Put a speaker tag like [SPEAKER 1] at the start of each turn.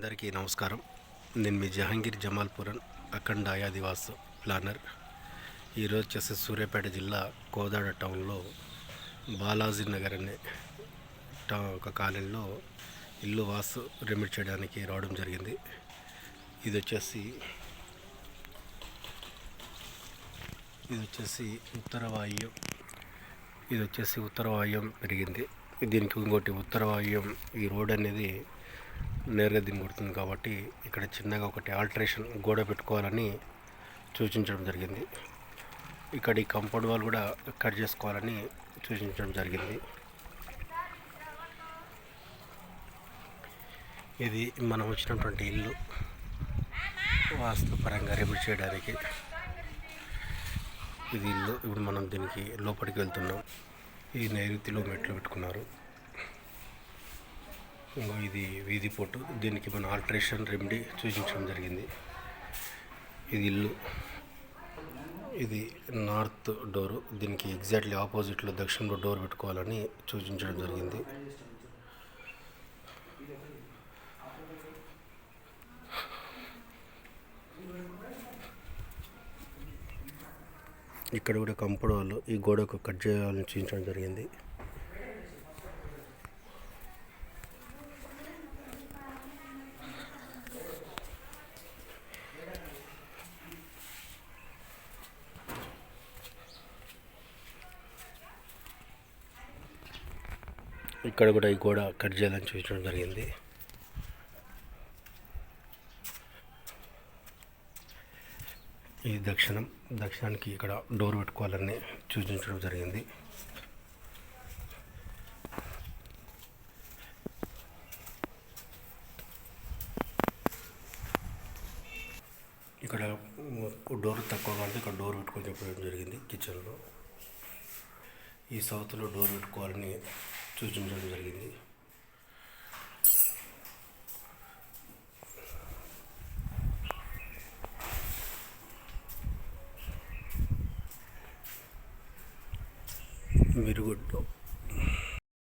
[SPEAKER 1] అందరికీ నమస్కారం. నేను మీ జహాంగీర్ జమాల్పురన్ అఖండ ఆయాదివాస్ ప్లానర్. ఈరోజు వచ్చేసి సూర్యాపేట జిల్లా కోదాడ టౌన్లో బాలాజీ నగర్ అనే టౌ ఒక కాలనీలో ఇల్లు వాసు రెమిట్ చేయడానికి రావడం జరిగింది. ఇది వచ్చేసి ఇది వచ్చేసి ఉత్తర ఇది వచ్చేసి ఉత్తర పెరిగింది. దీనికి ఇంకోటి ఉత్తర ఈ రోడ్ అనేది నేరుగా దీన్ని కొడుతుంది కాబట్టి ఇక్కడ చిన్నగా ఒకటి ఆల్టరేషన్ గోడ పెట్టుకోవాలని సూచించడం జరిగింది. ఇక్కడ ఈ కంపౌండ్ వాల్ కూడా కట్ చేసుకోవాలని సూచించడం జరిగింది. ఇది మనం వచ్చినటువంటి ఇల్లు. వాస్తుపరంగా రిపేర్ చేయడానికి ఇది ఇల్లు. ఇప్పుడు మనం దీనికి లోపలికి వెళ్తున్నాం. ఈ నైరుతిలో మెట్లు పెట్టుకున్నారు. ఇది వీధి పొట్టు. దీనికి మన ఆల్టరేషన్ రెమెడీ సూచించడం జరిగింది. ఇది ఇల్లు. ఇది నార్త్ డోరు. దీనికి ఎగ్జాక్ట్లీ ఆపోజిట్లో దక్షిణంలో డోర్ పెట్టుకోవాలని సూచించడం జరిగింది. ఇక్కడ కూడా కంపౌండ్ వాళ్ళు ఈ గోడకు కట్ చేయాలని చూపించడం జరిగింది. ఇక్కడ కూడా ఈ గోడ కట్ చేయాలని చూపించడం జరిగింది. ఈ దక్షిణం దక్షిణానికి ఇక్కడ డోర్ పెట్టుకోవాలని సూచించడం జరిగింది. ఇక్కడ డోర్ తక్కువ కాబట్టి ఇక్కడ డోర్ పెట్టుకొని చెప్పడం జరిగింది కిచెన్లో. ఈ సౌత్లో డోర్ పెట్టుకోవాలని సూచించడం జరిగింది. మిరుగుడ్డు